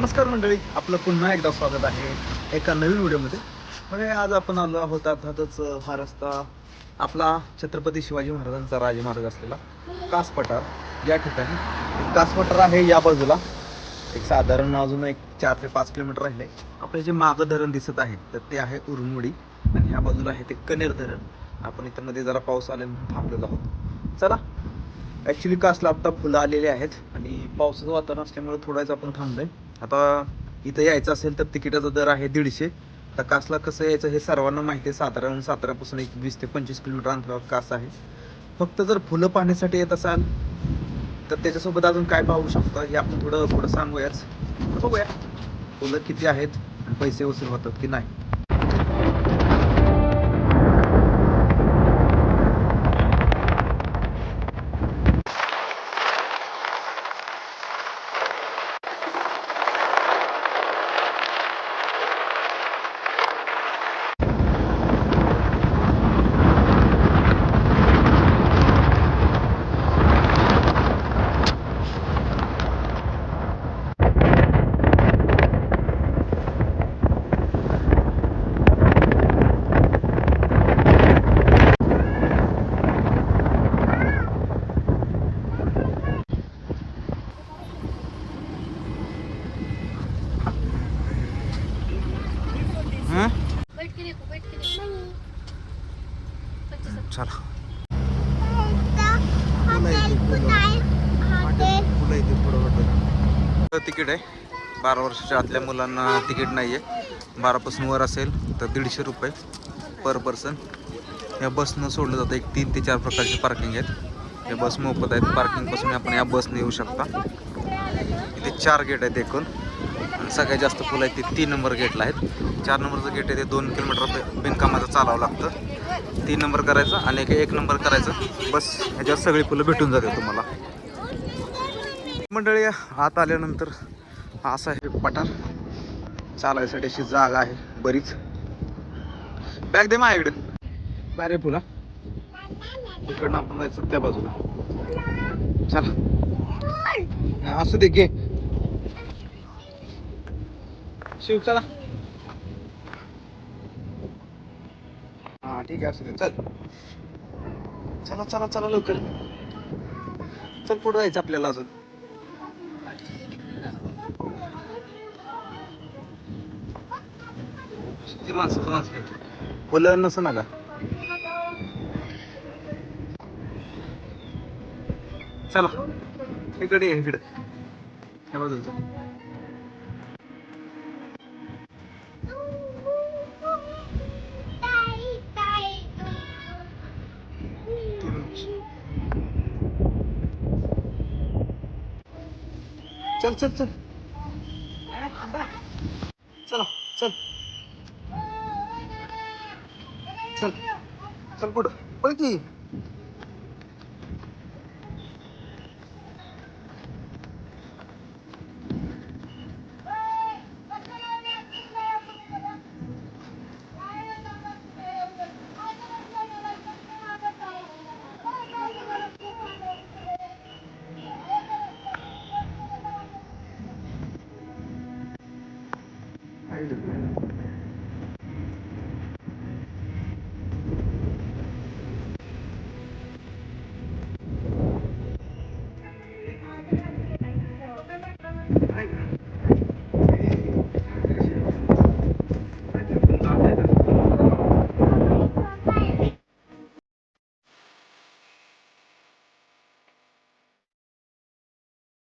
नमस्कार मंडळी आपलं पुन्हा एकदा स्वागत आहे एका नवीन व्हिडिओमध्ये. म्हणजे आज आपण आलो आहोत अर्थातच हा रस्ता आपला छत्रपती शिवाजी महाराजांचा राजमार्ग असलेला कास पठार या ठिकाणी कास पठार आहे या बाजूला. एक साधारण अजून एक चार ते पाच किलोमीटर राहिले. आपले जे मागं धरण दिसत आहे तर ते आहे उरुमुडी आणि ह्या बाजूला आहे ते कनेर धरण. आपण इथं मध्ये जरा पाऊस आले म्हणून थांबलेलो आहोत. चला. ॲक्च्युली कासला आत्ता फुलं आलेली आहेत आणि पावसाचं वातावरण असल्यामुळे थोडाच आपण थांबलोय. आता इथं यायचं असेल तर तिकिटाचा दर आहे दीडशे. आता कासला कसं यायचं हे सर्वांना माहिती आहे. साधारण सातारापासून एक वीस ते पंचवीस किलोमीटर अंतरावर कास आहे. फक्त जर फुलं पाहण्यासाठी येत असाल तर त्याच्यासोबत अजून काय पाहू शकता हे आपण थोडं थोडं सांगूयाच. बघूया फुलं किती आहेत आणि पैसे वसूल होतात की नाही हं? बैठ के देखो बैठ के देखो कशाला तिकीट आहे. बारा वर्षाच्या आतल्या मुलांना तिकीट नाही आहे बारापासून वर असेल तर दीडशे रुपये पर पर्सन या बसनं सोडलं जातं. एक तीन ते चार प्रकारचे पार्किंग आहेत. या बस मोफत आहेत. पार्किंगपासून आपण या बसने येऊ शकता. इथे चार गेट आहेत एकूण. आणि सगळ्यात जास्त फुलं आहेत ते तीन नंबर गेटला आहेत. चार नंबरचं गेट आहे ते दोन किलोमीटर बिनकामाचं चालावं लागतं. तीन नंबर करायचा आणि एक एक नंबर करायचं. बस ह्याच्यात सगळी फुलं भेटून जाते तुम्हाला. मंडळी आत आल्यानंतर असं असा आहे पठार. चालायसाठी अशी जागा आहे बरीच. बॅग दे माझ्याकडे बाहेर फुला. इकडनं आपण जायचं त्या बाजूला. चला. असू दे घे. शिव चला. हा ठीक आहे असू दे. चल. चला चला चला लवकर. चल पुढे जायचं आपल्याला अजून. किती माणसं फुलं नसं ना का चला. इकडे ये इकडे. या बाजूला. चल चल चल. चला चल. चल चल कुठं? पण की tired. Thank you.